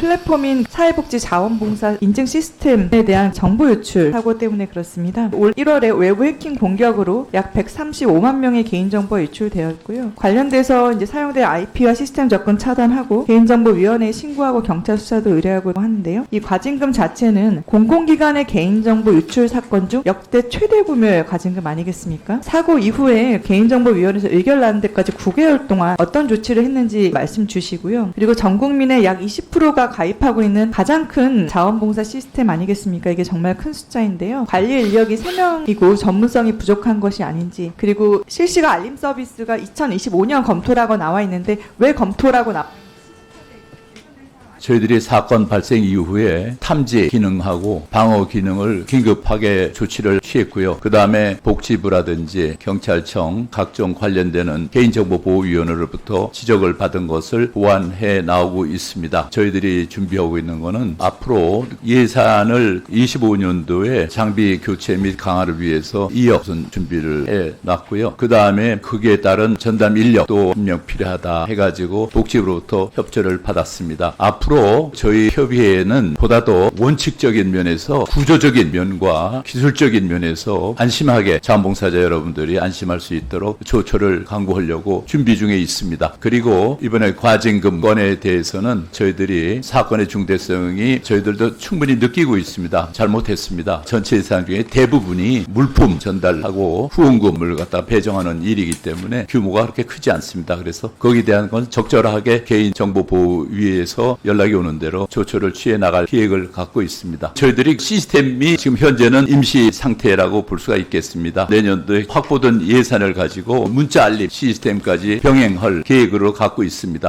플랫폼인 사회복지 자원봉사 인증 시스템에 대한 정보 유출 사고 때문에 그렇습니다. 올 1월에 외부 해킹 공격으로 약 135만 명의 개인정보가 유출되었고요. 관련돼서 이제 사용될 IP와 시스템 접근 차단하고 개인정보위원회에 신고하고 경찰 수사도 의뢰하고 하는데요. 이 과징금 자체는 공공기관의 개인정보 유출 사건 중 역대 최대 규모의 과징금 아니겠습니까? 사고 이후에 개인정보위원회에서 의결 나는 데까지 9개월 동안 어떤 조치를 했는지 말씀 주시고요. 그리고 전 국민의 약 20%가 가입하고 있는 가장 큰 자원봉사 시스템 아니겠습니까? 이게 정말 큰 숫자인데요. 관리 인력이 3명이고 전문성이 부족한 것이 아닌지 그리고 실시간 알림 서비스가 2025년 검토라고 나와 있는데 왜 검토라고 나 저희들이 사건 발생 이후에 탐지 기능하고 방어 기능을 긴급하게 조치를 취했고요. 그 다음에 복지부라든지 경찰청 각종 관련되는 개인정보보호위원회로부터 지적을 받은 것을 보완해 나오고 있습니다. 저희들이 준비하고 있는 것은 앞으로 예산을 25년도에 장비 교체 및 강화를 위해서 2억 선 준비를 해 놨고요. 그 다음에 거기에 따른 전담 인력도 한명 필요하다 해가지고 복지부로부터 협조를 받았습니다. 앞으로 저희 협의회는 보다 더 원칙적인 면에서 구조적인 면과 기술적인 면에서 안심하게 자원봉사자 여러분들이 안심할 수 있도록 조처를 강구하려고 준비 중에 있습니다. 그리고 이번에 과징금 건에 대해서는 저희들이 사건의 중대성이 저희들도 충분히 느끼고 있습니다. 잘못했습니다. 전체 예산 중에 대부분이 물품 전달하고 후원금을 갖다 배정하는 일이기 때문에 규모가 그렇게 크지 않습니다. 그래서 거기에 대한 건 적절하게 개인정보보호위에서 연락이 오는 대로 조처를 취해 나갈 계획을 갖고 있습니다. 저희들이 시스템이 지금 현재는 임시 상태라고 볼 수가 있겠습니다. 내년도에 확보된 예산을 가지고 문자 알림 시스템까지 병행할 계획으로 갖고 있습니다.